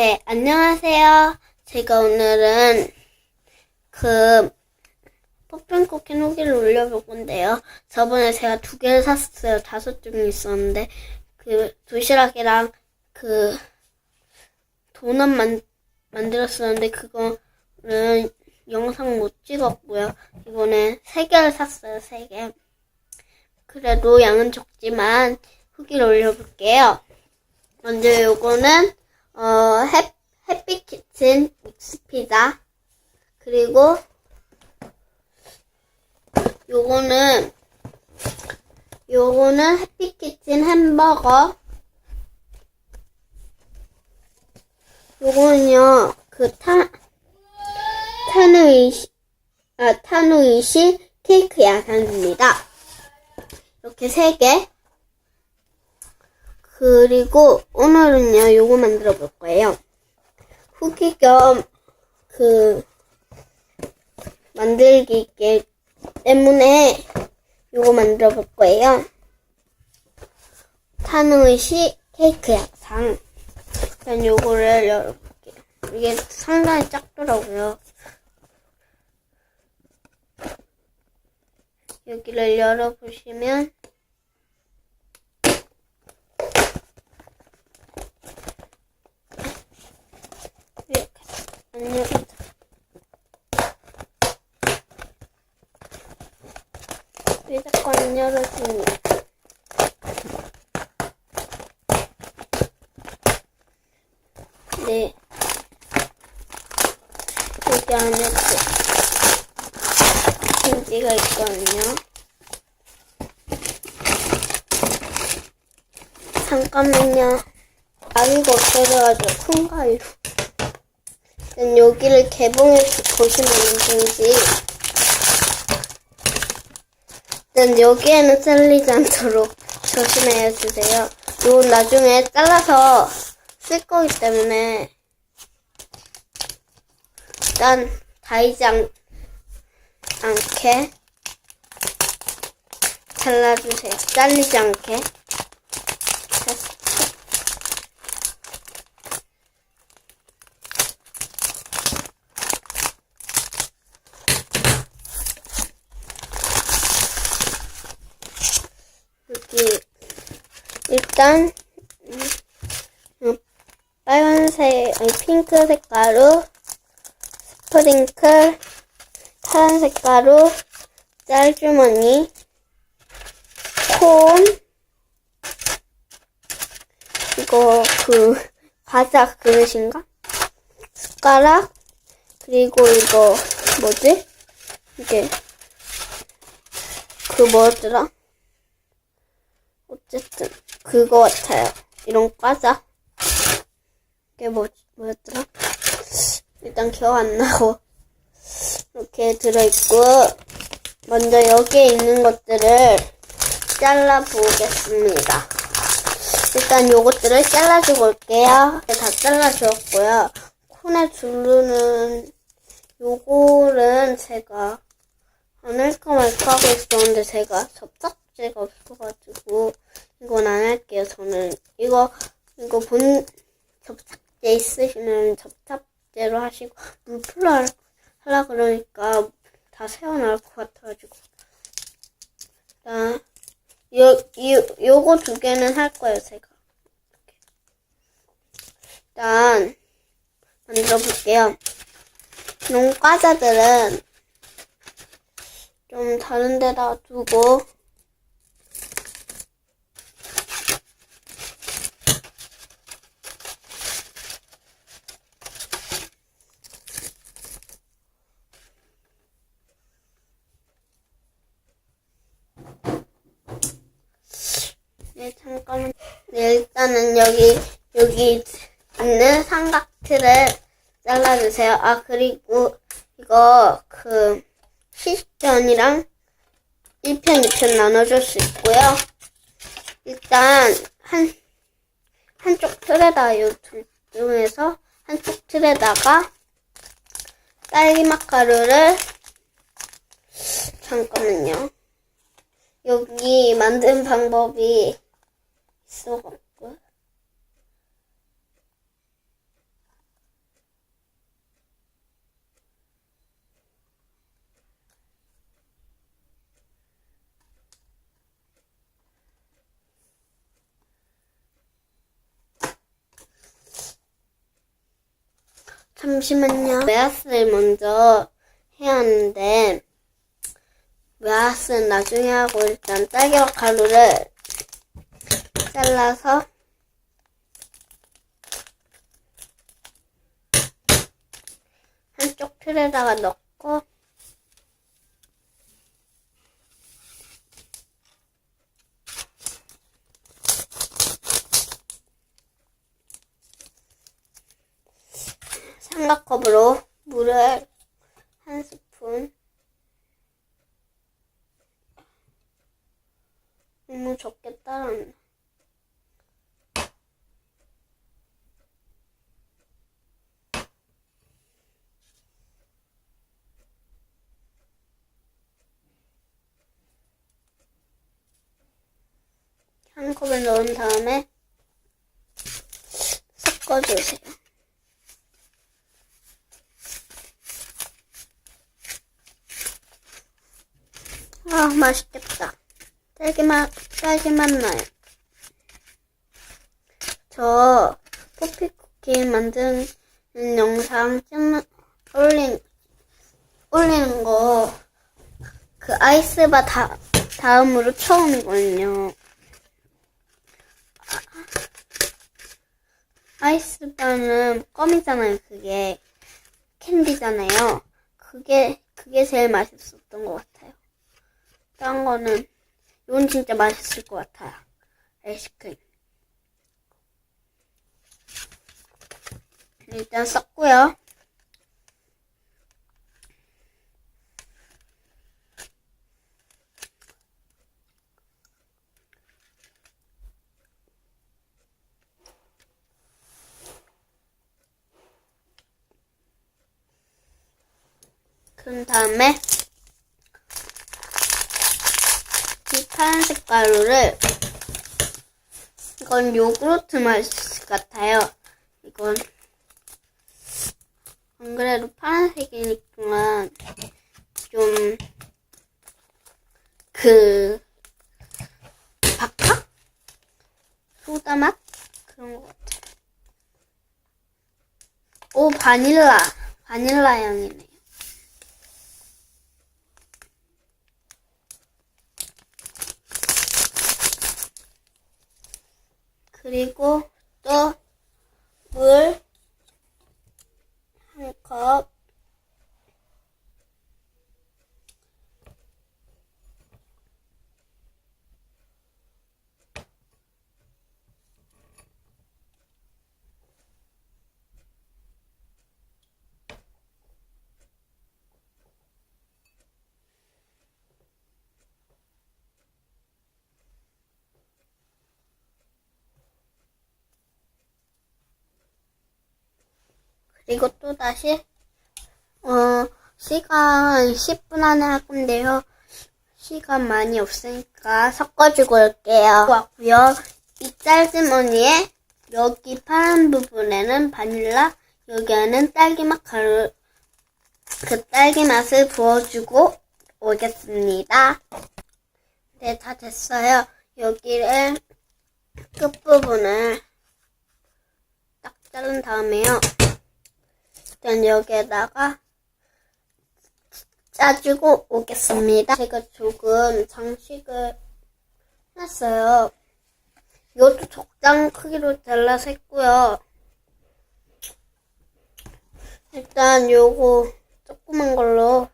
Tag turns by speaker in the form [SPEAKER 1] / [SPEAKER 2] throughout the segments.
[SPEAKER 1] 네, 안녕하세요. 제가 오늘은 그 퍼핀 쿠키 후기를 올려볼 건데요. 저번에 제가 두 개를 샀어요. 다섯 종이 있었는데 그 도시락이랑 그 도넛 만, 만들었었는데 그거는 영상 못 찍었고요. 이번에 세 개를 샀어요. 세 개. 그래도 양은 적지만 후기를 올려볼게요. 먼저 요거는 어 햇, 햇빛 키친 믹스 피자 그리고 요거는 요거는 햇빛 키친 햄버거 요거는요 그 타, 타누이시 아 타누이시 케이크 야산입니다. 이렇게 세 개. 그리고 오늘은요, 요거 만들어 볼 거예요. 후기 겸, 그, 만들기 때문에 요거 만들어 볼 거예요. 타누이시 케이크 약상. 일단 요거를 열어볼게요. 이게 상당히 작더라고요. 여기를 열어보시면 이렇게 안 열어져. 왜 자꾸 안 열어지냐? 네. 여기 안에 또 김치가 있거든요. 잠깐만요. 아기가 없어져가지고 큰 가위로. 여기를 개봉해서 보시면은 든지. 일단 여기에는 잘리지 않도록 조심해 주세요. 이건 나중에 잘라서 쓸 거기 때문에 일단 다이지 않, 않게 잘라주세요. 잘리지 않게. 여기 일단 음, 음, 빨간색 아니 핑크 색깔로 스프링클 파란색 가루 짤주머니 콘 이거 그 과자 그릇인가? 숟가락 그리고 이거 뭐지? 이게 그 뭐였더라? 어쨌든 그거 같아요. 이런 과자. 이게 뭐 뭐였더라? 일단 기억 안 나고 이렇게 들어있고 먼저 여기에 있는 것들을 잘라 보겠습니다. 일단 요것들을 잘라주고 올게요. 네, 다 잘라주었고요. 콘에 두르는 요거는 제가 안 할까 말까 하고 있었는데 제가 접착 제가 없어가지고 이건 안 할게요. 저는 이거 이거 본 접착제 있으시면 접착제로 하시고 물풀로 할- 하려 그러니까 다 새어나올 것 같아가지고 일단 요, 요, 요거 두 개는 할 거예요, 제가. 일단, 만들어 볼게요. 이런 과자들은 좀 다른 데다 두고, 네, 잠깐만. 네, 일단은 여기, 여기 있는 삼각틀을 잘라주세요. 아, 그리고 이거 그 시식전이랑 1편, 2편 나눠줄 수 있고요. 일단 한, 한쪽 틀에다 요 둘 중에서 한쪽 틀에다가 딸기 마카루를 잠깐만요. 여기 만든 방법이 썩었고 잠시만요. 외화스를 먼저 해야 하는데 외화스는 나중에 하고 일단 딸기와 가루를 잘라서. 한쪽 틀에다가 넣고. 삼각컵으로 물을 한 스푼. 너무 적게 따랐 컵을 넣은 다음에 섞어주세요. 아, 맛있겠다. 딸기맛, 딸기맛 나요. 저, 포피쿠키 만드는 영상 찍는, 올린, 올리는 거, 그 아이스바 다, 다음으로 처음이거든요. 아이스바는 껌이잖아요, 그게. 캔디잖아요. 그게, 그게 제일 맛있었던 것 같아요. 딴 거는, 이건 진짜 맛있을 것 같아요. 아이스크림. 일단 섞고요. 그런 다음에 이 파란색 가루를 이건 요구르트 맛 같아요. 이건 안 그래도 파란색이니까 좀그 바카 소다 맛 그런 것 같아요. 오 바닐라 바닐라 향이네요. 그리고 또 물 한 컵. 또 다시 어 시간 10분 안에 할 건데요. 시간 많이 없으니까 섞어주고 올게요. 왔고요. 이 짤주머니에 여기 파란 부분에는 바닐라, 여기에는 딸기맛 가루, 그 딸기 맛을 부어주고 오겠습니다. 네, 다 됐어요. 여기를 끝부분을 딱 자른 다음에요. 여기에다가 짜주고 오겠습니다. 제가 조금 장식을 했어요. 이것도 적당 크기로 잘라서 했고요. 일단 요거 조그만 걸로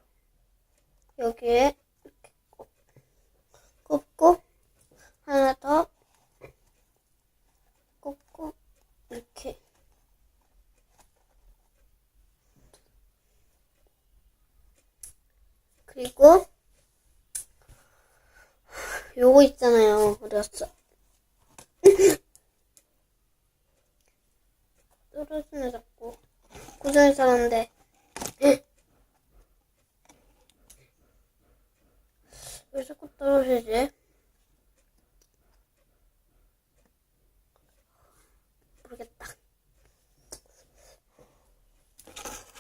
[SPEAKER 1] 여기에 꼽고 하나 더 꼽고 이렇게 그리고 요거 있잖아요. 어렸어. 떨어지네 자꾸. 고정이 잘하는데. 왜 자꾸 떨어지지? 모르겠다.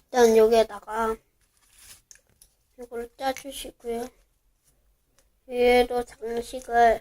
[SPEAKER 1] 일단 여기에다가 이걸 짜주시고요. 위에도 장식을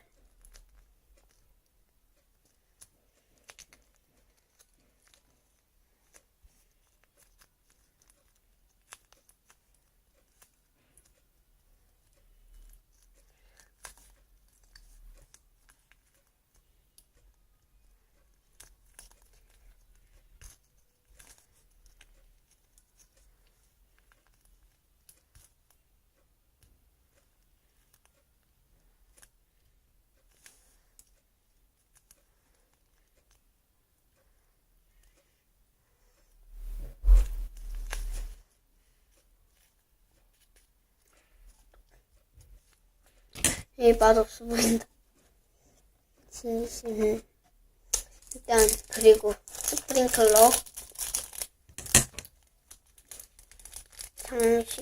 [SPEAKER 1] 이 맛없어 보인다. 진심. 일단, 그리고 스프링클러. 잠시.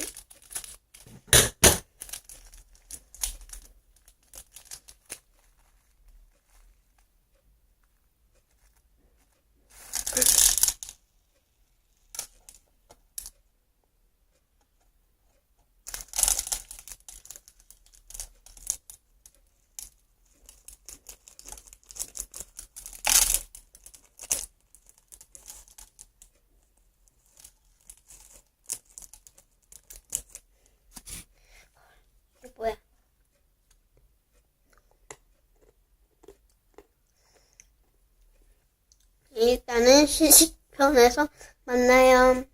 [SPEAKER 1] 이게 뭐야? 일단은 시식편에서 만나요.